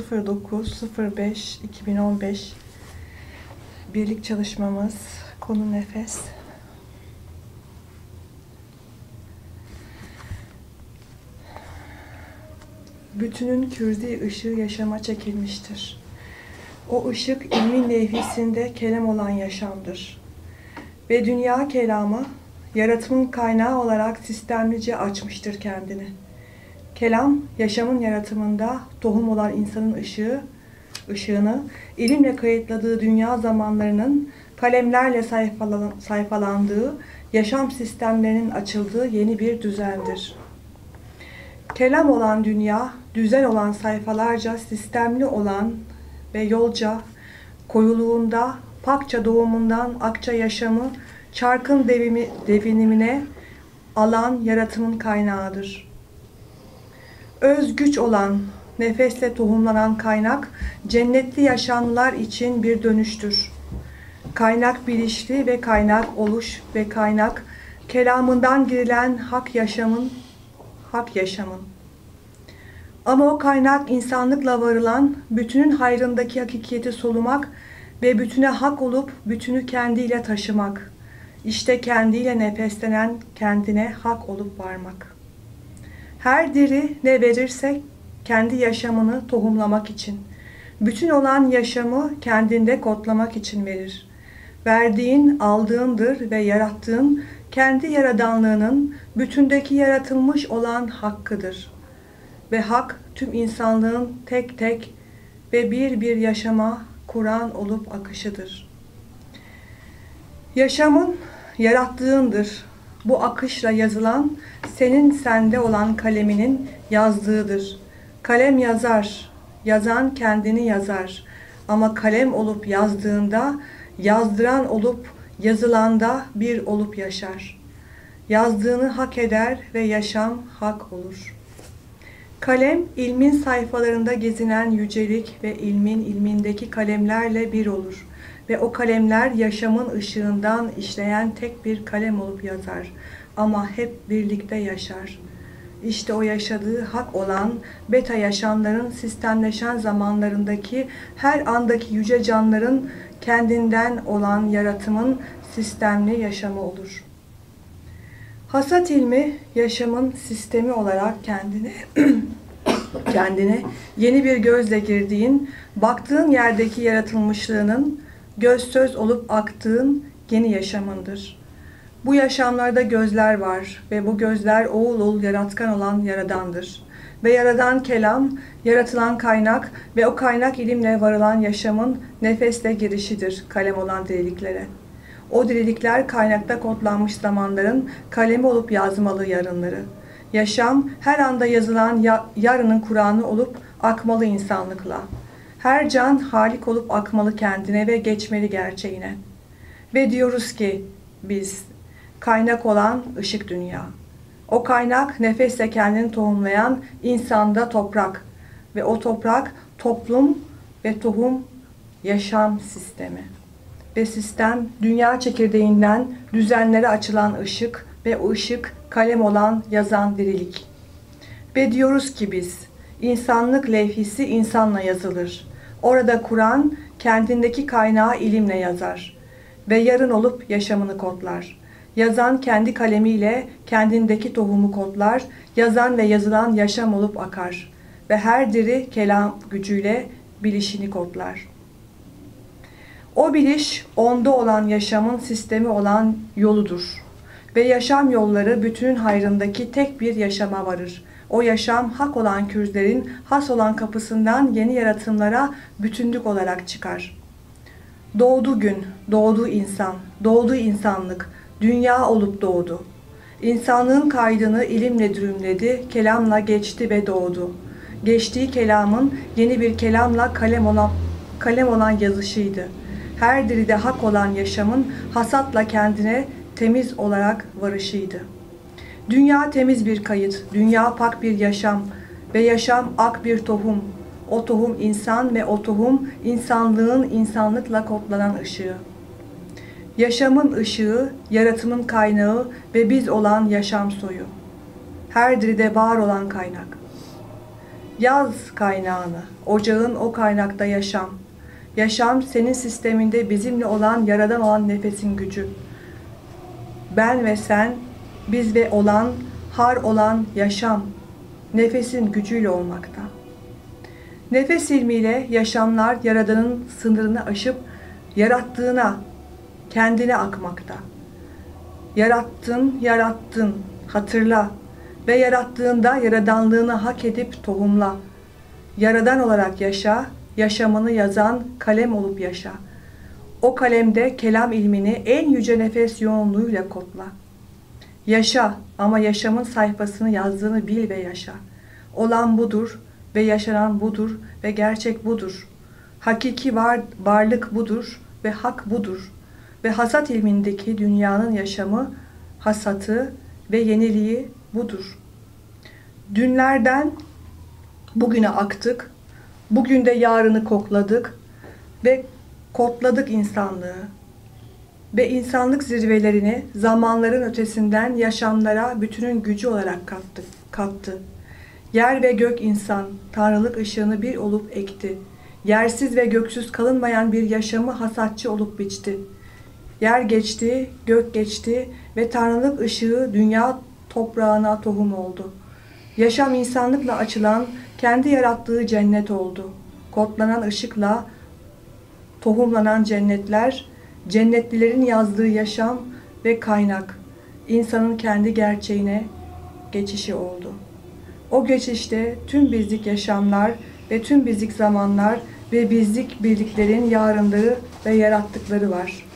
09.05.2015 birlik çalışmamız konu nefes. Bütünün kürdi ışığı yaşama çekilmiştir. O ışık ilmin levhisinde kelam olan yaşamdır. Ve dünya kelamı yaratımın kaynağı olarak sistemlice açmıştır kendini. Kelam, yaşamın yaratımında tohum olan insanın ışığı, ışığını ilimle kayıtladığı dünya zamanlarının kalemlerle sayfalan, sayfalandığı, yaşam sistemlerinin açıldığı yeni bir düzendir. Kelam olan dünya, düzen olan sayfalarca sistemli olan ve yolca, koyuluğunda, pakça doğumundan akça yaşamı, çarkın devimi, devinimine alan yaratımın kaynağıdır. Öz güç olan, nefesle tohumlanan kaynak, cennetli yaşamlar için bir dönüştür. Kaynak bilişli ve kaynak oluş ve kaynak, kelamından girilen hak yaşamın, hak yaşamın. Ama o kaynak insanlıkla varılan, bütünün hayrındaki hakikiyeti solumak ve bütüne hak olup bütünü kendiyle taşımak. İşte kendiyle nefeslenen kendine hak olup varmak. Her diri ne verirse kendi yaşamını tohumlamak için, bütün olan yaşamı kendinde kodlamak için verir. Verdiğin aldığındır ve yarattığın kendi yaradanlığının bütündeki yaratılmış olan hakkıdır. Ve hak tüm insanlığın tek tek ve bir bir yaşama Kur'an olup akışıdır. Yaşamın yarattığındır. Bu akışla yazılan senin sende olan kaleminin yazdığıdır. Kalem yazar, yazan kendini yazar. Ama kalem olup yazdığında, yazdıran olup yazılanda bir olup yaşar. Yazdığını hak eder ve yaşam hak olur. Kalem, ilmin sayfalarında gezinen yücelik ve ilmin ilmindeki kalemlerle bir olur. Ve o kalemler yaşamın ışığından işleyen tek bir kalem olup yazar. Ama hep birlikte yaşar. İşte o yaşadığı hak olan beta yaşamların sistemleşen zamanlarındaki her andaki yüce canların kendinden olan yaratımın sistemli yaşamı olur. Hasat ilmi yaşamın sistemi olarak kendine kendine yeni bir gözle girdiğin, baktığın yerdeki yaratılmışlığının göz söz olup aktığın yeni yaşamındır. Bu yaşamlarda gözler var ve bu gözler oğul oğul yaratkan olan Yaradan'dır. Ve Yaradan kelam, yaratılan kaynak ve o kaynak ilimle varılan yaşamın nefesle girişidir kalem olan diriliklere. O dirilikler kaynakta kodlanmış zamanların kalemi olup yazmalı yarınları. Yaşam her anda yazılan ya, yarının Kur'an'ı olup akmalı insanlıkla. Her can halik olup akmalı kendine ve geçmeli gerçeğine. Ve diyoruz ki biz kaynak olan ışık dünya. O kaynak nefesle kendini tohumlayan insanda toprak ve o toprak toplum ve tohum yaşam sistemi. Ve sistem dünya çekirdeğinden düzenlere açılan ışık ve o ışık kalem olan yazan dirilik. Ve diyoruz ki biz, insanlık levhisi insanla yazılır. Orada Kur'an kendindeki kaynağı ilimle yazar ve yarın olup yaşamını kodlar. Yazan kendi kalemiyle kendindeki tohumu kodlar, yazan ve yazılan yaşam olup akar ve her diri kelam gücüyle bilişini kodlar. O biliş onda olan yaşamın sistemi olan yoludur ve yaşam yolları bütün hayrındaki tek bir yaşama varır. O yaşam hak olan kürzlerin has olan kapısından yeni yaratımlara bütünlük olarak çıkar. Doğdu gün, doğdu insan, doğdu insanlık, dünya olup doğdu. İnsanlığın kaydını ilimle dürümledi, kelamla geçti ve doğdu. Geçtiği kelamın yeni bir kelamla kalem olan, kalem olan yazışıydı. Her diride hak olan yaşamın hasatla kendine temiz olarak varışıydı. Dünya temiz bir kayıt, dünya pak bir yaşam ve yaşam ak bir tohum. O tohum insan ve o tohum insanlığın insanlıkla kodlanan ışığı. Yaşamın ışığı, yaratımın kaynağı ve biz olan yaşam soyu. Her diride var olan kaynak. Yaz kaynağını, ocağın o kaynakta yaşam. Yaşam senin sisteminde bizimle olan, yaradan olan nefesin gücü. Ben ve sen, biz ve olan, har olan yaşam. Nefesin gücüyle olmakta. Nefes ilmiyle yaşamlar Yaradan'ın sınırını aşıp yarattığına, kendine akmakta. Yarattın, yarattın, hatırla ve yarattığında yaradanlığını hak edip tohumla. Yaradan olarak yaşa, yaşamını yazan kalem olup yaşa. O kalemde kelam ilmini en yüce nefes yoğunluğuyla kodla. Yaşa ama yaşamın sayfasını yazdığını bil ve yaşa. Olan budur ve yaşanan budur ve gerçek budur. Hakiki var, varlık budur ve hak budur. Ve hasat ilmindeki dünyanın yaşamı, hasatı ve yeniliği budur. Dünlerden bugüne aktık, bugün de yarını kokladık ve kodladık insanlığı. Ve insanlık zirvelerini zamanların ötesinden yaşamlara bütünün gücü olarak kattı. kattı. Yer ve gök insan, tanrılık ışığını bir olup ekti. Yersiz ve göksüz kalınmayan bir yaşamı hasatçı olup biçti. Yer geçti, gök geçti ve tanrılık ışığı dünya toprağına tohum oldu. Yaşam insanlıkla açılan, kendi yarattığı cennet oldu. Kodlanan ışıkla tohumlanan cennetler, cennetlilerin yazdığı yaşam ve kaynak, insanın kendi gerçeğine geçişi oldu. O geçişte tüm bizlik yaşamlar ve tüm bizlik zamanlar ve bizlik birliklerin yarınları ve yarattıkları var.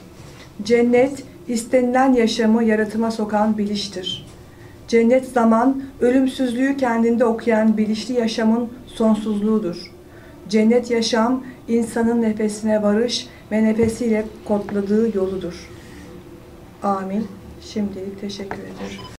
Cennet, istenilen yaşamı yaratıma sokan biliştir. Cennet zaman, ölümsüzlüğü kendinde okuyan bilişli yaşamın sonsuzluğudur. Cennet yaşam, insanın nefesine varış ve nefesiyle kodladığı yoludur. Amin. Şimdilik teşekkür ederim.